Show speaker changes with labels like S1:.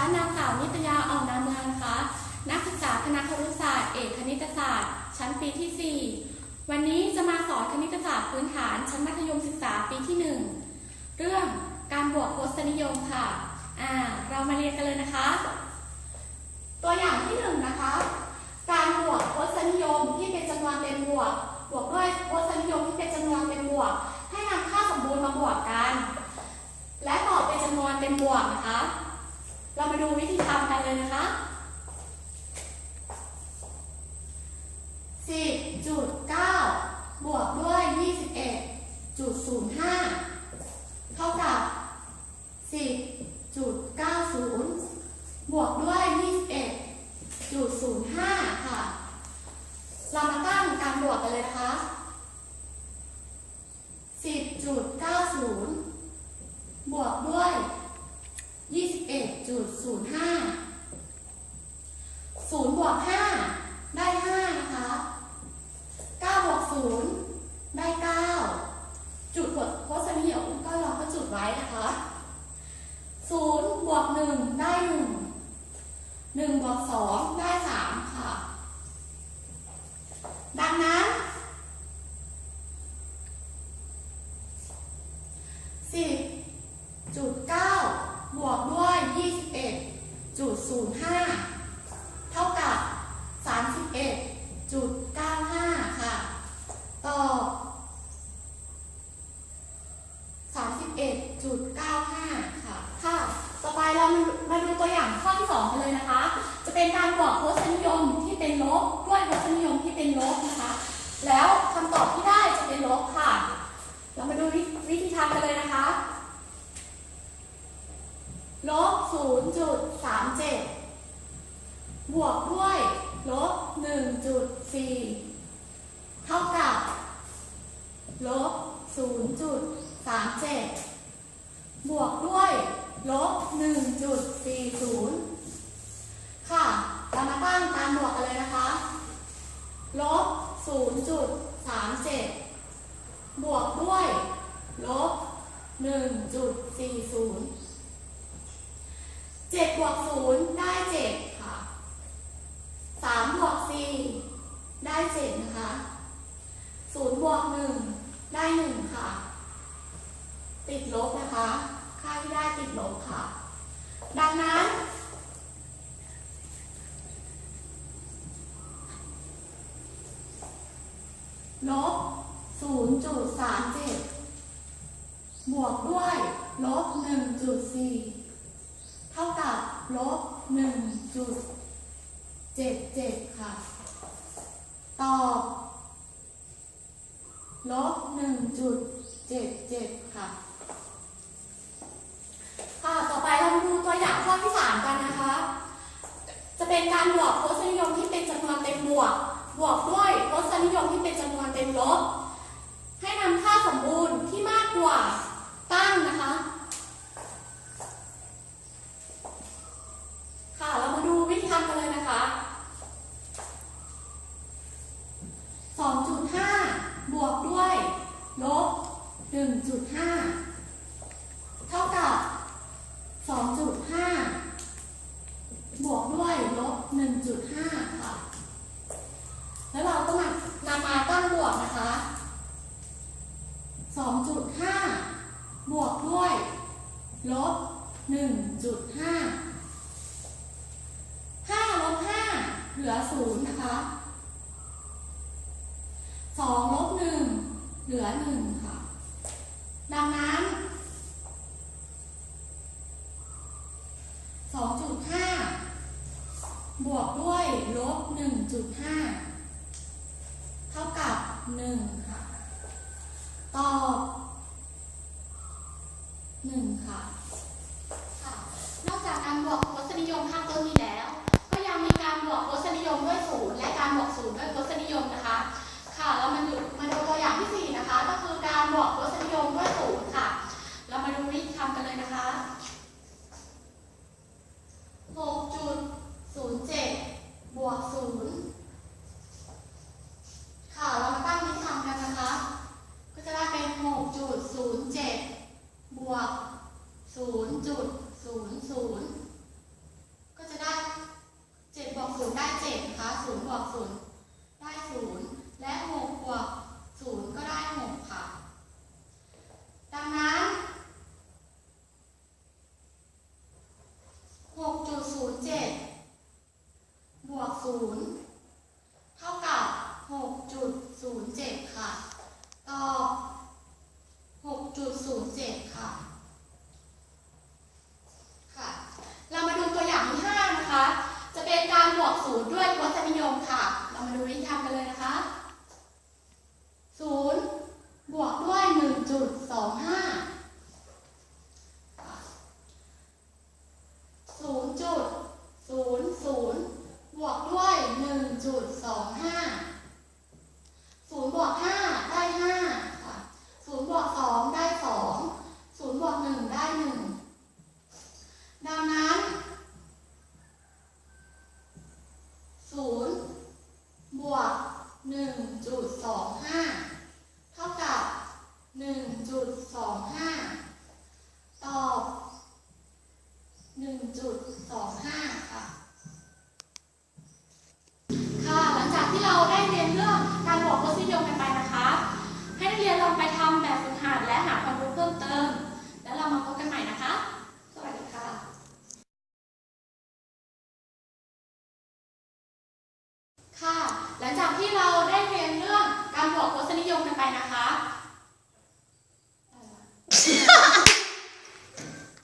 S1: ฉันนางสาวนิตยาอ่อนนาเมืองนะคะ นักศึกษาคณะครุศาสตร์ เอกคณิตศาสตร์ ชั้นปีที่ 4 วันนี้จะมาสอนคณิตศาสตร์พื้นฐาน ชั้นมัธยมศึกษาปีที่ 1 เรื่องการบวกทศนิยมค่ะ อ่า เรามาเรียนกันเลยนะคะ ตัวอย่างที่หนึ่งนะคะ การบวกทศนิยมที่เป็นจำนวนเต็มบวก บวกด้วยทศนิยมที่เป็นจำนวนเต็มบวก ให้นำค่าสมบูรณ์มาบวกกัน และตอบเป็นจำนวนเต็มบวกนะคะ เรามาดูวิธีทำกันเลยนะคะ 10.9 บวกด้วย 21.05 เท่ากับ 10.90 บวกด้วย 21.05 ค่ะ เรามาตั้งการบวกกันเลยนะคะ 10.90 บวกด้วย 21.05 0บวก5ได้ 5 นะคะ 9บวก0ได้ 9 จุดบทโพสนิยมก็เราก็จุดไว้นะคะ0บวก1ได้1 1บวก2ได้3ค่ะ ดังนั้น10จุดเก้าบวกด้วยยี่สิบเอ็ดจุดศูนย์ห้าเท่ากับสามสิบเอ็ดจุดเก้าห้าค่ะ ต่อสามสิบเอ็ดจุดเก้าห้าค่ะ ค่ะ ต่อไปเรามามาดูตัวอย่างข้อที่สองกันเลยนะคะ จะเป็นกรบวกทศนิยมที่เป็นลบด้วยทศนิยมที่เป็นลบนะคะ แล้วคำตอบที่ได้จะเป็นลบค่ะ เรามาดูวิวิธีทำกันเลยนะคะลบ0.37 บวกด้วยลบ1.4 เท่ากับลบ0.37 บวกด้วยลบ1.4 1.40 7บวก0ได้7ค่ะ3บวก4ได้7นะคะ0บวก1ได้1ค่ะ ติดลบนะคะ ค่าที่ได้ติดลบค่ะ ดังนั้นลบ0.37 บวกด้วยลบหนึ่งจุดสี่เท่ากับลบหนึ่งจุดเจ็ดเจ็ดค่ะ ตอบลบหนึ่งจุดเจ็ดเจ็ดค่ะ ค่ะ ต่อไปเรามาดูตัวอย่างข้อที่สามกันนะคะ จะเป็นการบวกทศนิยมที่เป็นจำนวนเต็มบวก บวกด้วยทศนิยมที่เป็นจำนวนเต็มลบ ให้นำค่าสมบูรณ์ที่มากกว่า ตั้งนะคะ ค่ะ เรามาดูวิธีทำกันเลยนะคะ 2.5 บวกด้วย ลบ 1.5 เท่ากับ 2.5 บวกด้วย ลบ 1.5 ค่ะ แล้วเราก็มานำมาตั้งบวกนะคะ 2.5 บวกด้วย ลบ1.5ห้าห้าลบห้าเหลือศูนย์นะคะสองลบหนึ่งเหลือหนึ่งค่ะ ดังนั้นสองจุดห้าบวกด้วยลบหนึ่งจุดห้าเท่ากับหนึ่งค่ะ ตอบหนึ่งค่ะ นอกจากการบวกทศนิยมข้างต้นนี้แล้ว ก็ยังมีการบวกทศนิยมด้วยศูนย์และการบวกศูนย์ด้วยทศนิยมนะคะ ค่ะเรามาดูมาดูตัวอย่างที่สี่นะคะ ก็คือการบวกทศนิยมด้วยศูนย์ค่ะ เรามาดูวิธีทำกันเลยนะคะหกจุดศูนย์เจ็ด บ จุดสองห้าศูนย์จุดศูนย์ศูนย์บวกด้วยหนึ่งจุดสองห้าศูนย์บวกห้าได้ห้าศูนย์บวกสองได้สองศูนย์บวกหนึ่งได้หนึ่งดังนั้นศูนย์บวกหนึ่งจุดสองห้า ค่ะ หลังจากที่เราได้เรียนเรื่องการบอกรสนิยมกันไปนะคะ